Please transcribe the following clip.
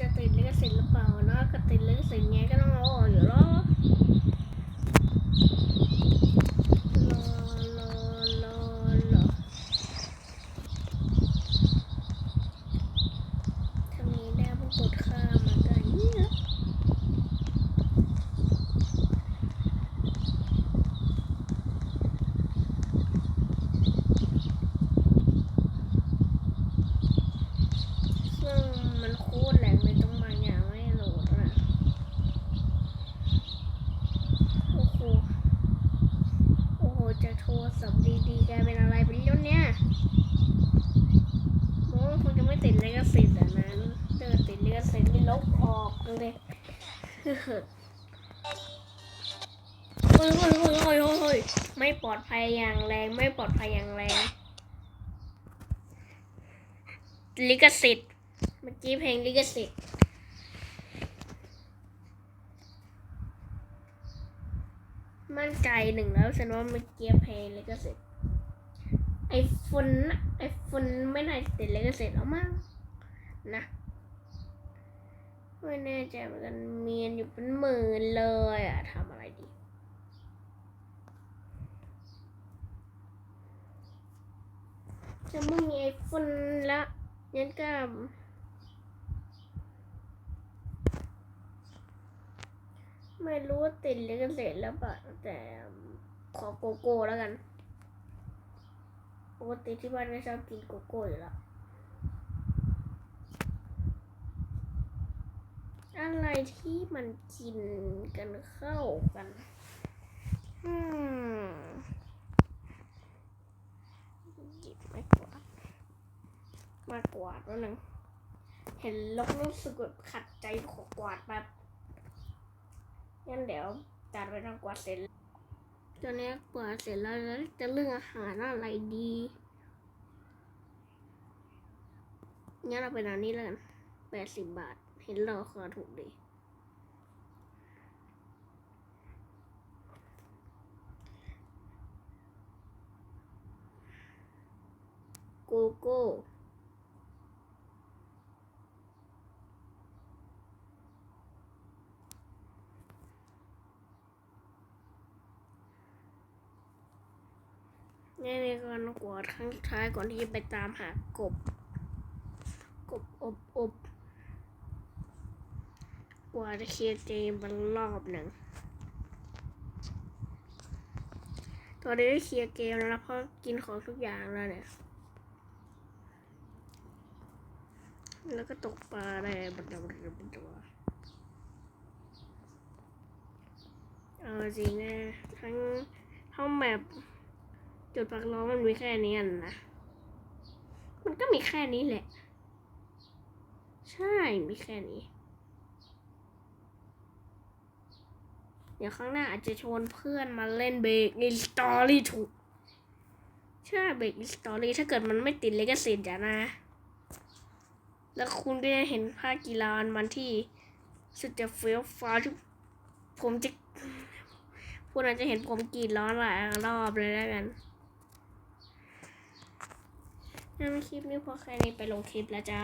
จะติดลิขสิทธิ์หรือเปล่านะก็ติดลิขสิทธิ์ไงก็ต้องเอาออกอยู่แล้วรอรอรอรอถ้ได้พวกกดข้ามมาก็เยอะซึ่งมันโคตรแหลกเลยตรงบางอย่างไม่โหลดนะโอ้โห โอ้ โทรศัพท์ดีๆกลายเป็นอะไรไปแล้วเนี่ยโอ้คงจะไม่ติดลิขสิทธิ์อะนะเดินติดลิขสิทธิ์นี่ลบออกเลยเฮ้ยเฮ้ยเฮ้ยเฮ้ยเฮ้ยเฮ้ยเฮ้ยไม่ปลอดภัยอย่างแรงไม่ปลอดภัยอย่างแรงลิขสิทธิ์เมื่อกี้เพลงลิขสิทธิ์ มั่นใจหนึ่งแล้วฉันว่าเมื่อกี้เพลงลิขสิทธิ์ไอโฟนไอโฟนไม่น่าจะติดลิขสิทธิ์แล้วมั้งนะไม่แน่ใจเหมือนกันเมียนอยู่เป็นหมื่นเลยอะทำอะไรดีจะไม่มีไอโฟนละงั้นก็ ไม่รู้ว่าติดลิขสิทธิ์แล้วเปล่าแต่ขอโกโก้แล้วกันปกติที่บ้านก็ชอบกินโกโก้อยู่แล้วอะไรที่มันกินกันเข้ากัน อืมหยิบไม้กวาดมากวาดแล้วนึง เห็นแลกรู้สึกแบบขัดใจขอกวาดแบบ งั้นเดี๋ยวจัดไปทำกวาดเสร็จตอนนี้กวาดเสร็จแล้วแล้วจะเลือกอาหารอะไรดีงั้นเราเป็นอันนี้แล้วกันแปดสิบบาท เห็นราคาถูกดี โกโก้ นี่ในการกวาดครั้งสุดท้ายก่อนที่จะไปตามหากบ กบอบอบกว่าจะเคลียร์เกมบารอบหนึ่งตอนนี้เคลียร์เกมแล้วนะเพราะกินของทุกอย่างแล้วเนี่ย แล้วก็ตกปลาได้บันดาบันดาบันดาเอาจริงนะทั้งทั้งแบบ จุดพักล้อมันมีแค่นี้อะนะ มันก็มีแค่นี้แหละ ใช่ มีแค่นี้ เดี๋ยวข้างหน้าอาจจะชวนเพื่อนมาเล่นเบรกในสตอรี่ถูก ใช่เบรกในสตอรี่ถ้าเกิดมันไม่ติดเลกสิทธิ์อย่านะ แล้วคุณก็จะเห็นภาคกีฬาอันมันที่สุดจะเฟี้ยวฟ้าที่ผมจะคุณอาจจะเห็นผมกรีดร้อนหลายรอบเลยแล้วกัน งั้นคลิปนี้พอแค่นี้ไปลงคลิปแล้วจ้า